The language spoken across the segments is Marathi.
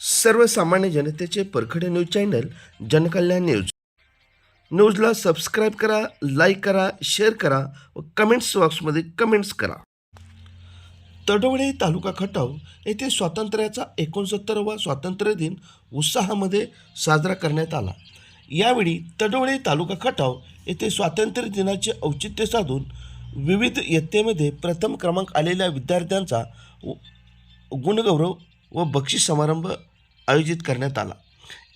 सर्वसामान्य जनतेचे परखडे न्यूज चॅनल जनकल्याण न्यूज. न्यूजला सबस्क्राईब करा लाईक करा शेअर करा व कमेंट्स बॉक्समध्ये कमेंट्स करा. तडोळे तालुका खटाव येथे स्वातंत्र्याचा एकोणसत्तरवा स्वातंत्र्य दिन उत्साहामध्ये साजरा करण्यात आला. यावेळी तडवळे तालुका खटाव येथे स्वातंत्र्य दिनाचे औचित्य साधून विविध इयत्तेमध्ये प्रथम क्रमांक आलेल्या विद्यार्थ्यांचा गुणगौरव व बक्षीस समारंभ आयोजित करण्यात आला.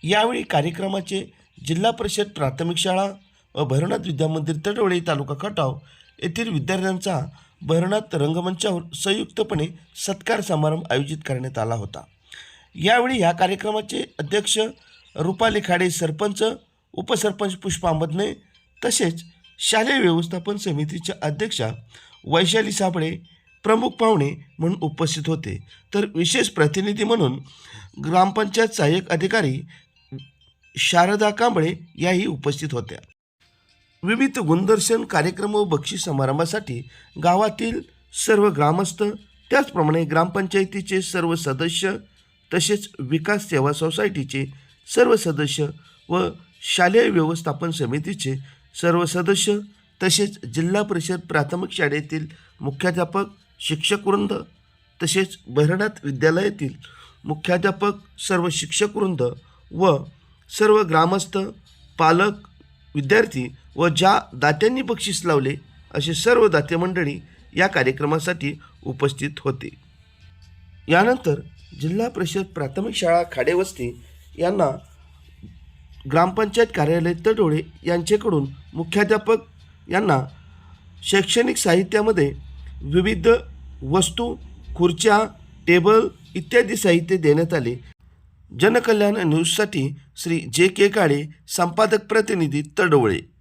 यावेळी कार्यक्रमाचे जिल्हा परिषद प्राथमिक शाळा व भैरवनाथ विद्यामंदिर तडवळे तालुका खटाव येथील विद्यार्थ्यांचा भैरवनाथ रंगमंचावर संयुक्तपणे सत्कार समारंभ आयोजित करण्यात आला होता. यावेळी या कार्यक्रमाचे अध्यक्ष रुपाली खाडे सरपंच उपसरपंच पुष्पा मदने तसेच शालेय व्यवस्थापन समितीच्या अध्यक्षा वैशाली साबळे प्रमुख पाहुणे म्हणून उपस्थित होते. तर विशेष प्रतिनिधी म्हणून ग्रामपंचायत सहाय्यक अधिकारी शारदा कांबळे याही उपस्थित होत्या. विविध गुणदर्शन कार्यक्रम व बक्षीस समारंभासाठी गावातील सर्व ग्रामस्थ त्याचप्रमाणे ग्रामपंचायतीचे सर्व सदस्य तसेच विकास सेवा सोसायटीचे सर्व सदस्य व शालेय व्यवस्थापन समितीचे सर्व सदस्य तसेच जिल्हा परिषद प्राथमिक शाळेतील मुख्याध्यापक शिक्षकवृंद तसेच बहिरणात विद्यालयातील मुख्याध्यापक सर्व शिक्षकवृंद व सर्व ग्रामस्थ पालक विद्यार्थी व ज्या दात्यांनी बक्षीस लावले असे सर्व दाते मंडळी या कार्यक्रमासाठी उपस्थित होते. यानंतर जिल्हा परिषद प्राथमिक शाळा खाडेवस्ती यांना ग्रामपंचायत कार्यालय तडोळे यांच्याकडून मुख्याध्यापक यांना शैक्षणिक साहित्यामध्ये विविध वस्तू खुर्च्या टेबल इत्यादी साहित्य देण्यात आले. जनकल्याण न्यूजसाठी श्री जे के काळे संपादक प्रतिनिधी तडोळे